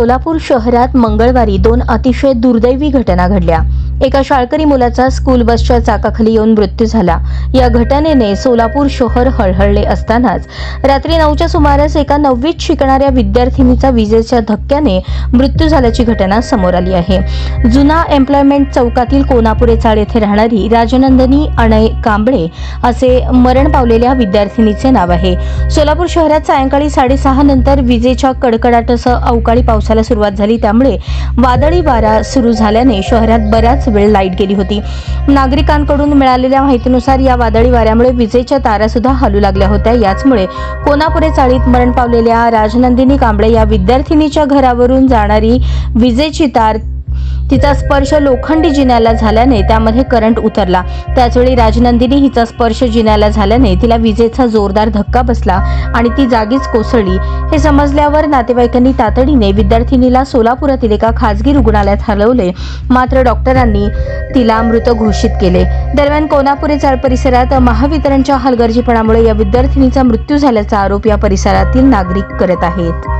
सोलापूर शहरात मंगळवारी दोन अतिशय दुर्दैवी घटना घडल्या. एका शाळकरी मुलाचा स्कूल बसच्या चाकाखाली येऊन मृत्यू झाला. या घटनेने सोलापूर शहर हळहळले असतानाच रात्री नऊच्या सुमारास एका नववीत शिकणाऱ्या विद्यार्थिनीचा विजेच्या धक्क्याने मृत्यू झाल्याची घटना समोर आली आहे. जुना एम्प्लॉयमेंट चौकातील कोनापुरे चाळ येथे राहणारी राजनंदनी अणय कांबळे असे मरण पावलेल्या विद्यार्थिनीचे नाव आहे. सोलापूर शहरात सायंकाळी साडेसहा नंतर विजेच्या कडकडाटासह अवकाळी पावसाला सुरुवात झाली. त्यामुळे वादळी वारा सुरू झाल्याने शहरात बराच वेळ लाइट गेली होती. नागरिकांकडून मिळालेल्या माहितीनुसार या वादळी वाऱ्यामुळे विजेच्या तारा सुद्धा हलू लागल्या होत्या. याचमुळे कोनापुरे चाळीत मरण पावलेल्या राजनंदिनी कांबळे या विद्यार्थिनीच्या घरावरून जाणारी विजेची तार तिचा स्पर्श लोखंडी जिन्याला झाल्याने त्यामध्ये करंट उतरला. त्याचवेळी राजनंदिनी हिचा स्पर्श जिन्याला झाल्याने तिला विजेचा जोरदार धक्का बसला आणि ती जागीच कोसळली. हे समजल्यावर नातेवाईकांनी तातडीने विद्यार्थिनीला सोलापुरातील एका खासगी रुग्णालयात हलवले. मात्र डॉक्टरांनी तिला मृत घोषित केले. दरम्यान कोनापुरे चाळ परिसरात महावितरणच्या हलगर्जीपणामुळे या विद्यार्थिनीचा मृत्यू झाल्याचा आरोप या परिसरातील नागरिक करत आहेत.